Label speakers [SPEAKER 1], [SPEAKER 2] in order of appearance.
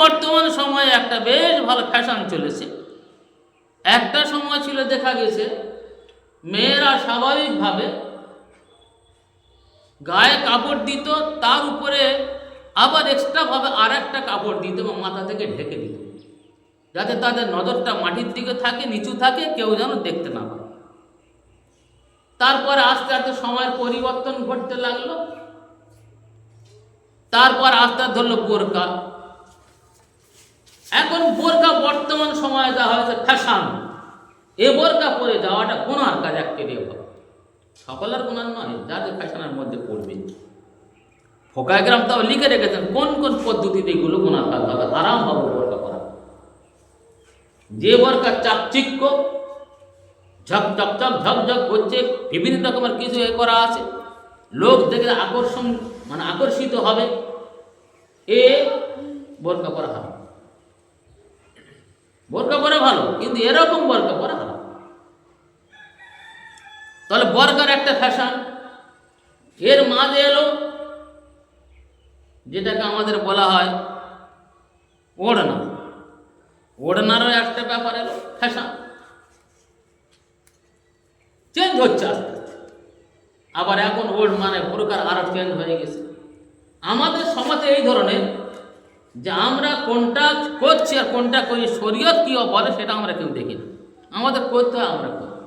[SPEAKER 1] বর্তমান সময়ে একটা বেশ ভালো ফ্যাশন চলেছে। একটা সময় ছিল দেখা গেছে, মেয়েরা স্বাভাবিকভাবে গায়ে কাপড় দিত, তার উপরে আবার এক্সট্রাভাবে আর একটা কাপড় দিত এবং মাথা থেকে ঢেকে দিত, যাতে তাদের নজরটা মাটির দিকে থাকে, নিচু থাকে, কেউ যেন দেখতে না পায়। তারপরে আস্তে আস্তে সময়ের পরিবর্তন ঘটতে লাগল। তারপর আস্তে আস্তে ধরলো বোরকা এখন বোরকা বর্তমান সময়ে যা হয়েছে ফ্যাশন এ বোরকা পরে যাওয়াটা গুনার কাজ দিয়ে বলে সকলের গুণার নয় যাদের ফ্যাশনের মধ্যে পড়বে। ফোকাগ্রাম তাও লিখে রেখেছেন, কোন কোন পদ্ধতিতে এগুলো গুণার কাজ হবে? আরাম হবে বোরকা করা যে বোরকা চাকচিক্য, ঝক ঝক ঝক ঝক ঝক করছে বিভিন্ন রকমের কিছু এ করা আছে। লোক দেখলে আকর্ষণ মানে আকর্ষিত হবে। এ বোরকা করা ভালো বোরকা পরা কিন্তু এরকম বোরকা পরা ভালো তাহলে বর্গার একটা ফ্যাশন, এর মাঝে এলো যেটাকে আমাদের বলা হয় ওড়না। ওড়নারও একটা ব্যাপার এলো, ফ্যাশন। চেঞ্জ হচ্ছে আস্তে আস্তে। আবার এখন ওল্ড মানে প্রকার আরও চেঞ্জ হয়ে গেছে। আমাদের সমাজে এই ধরনের যে আমরা কোনটা করছি আর কোনটা করি, শরীয়ত কী বলে সেটা আমরা কেউ দেখি না। আমাদের করতে হয়, আমরা করি।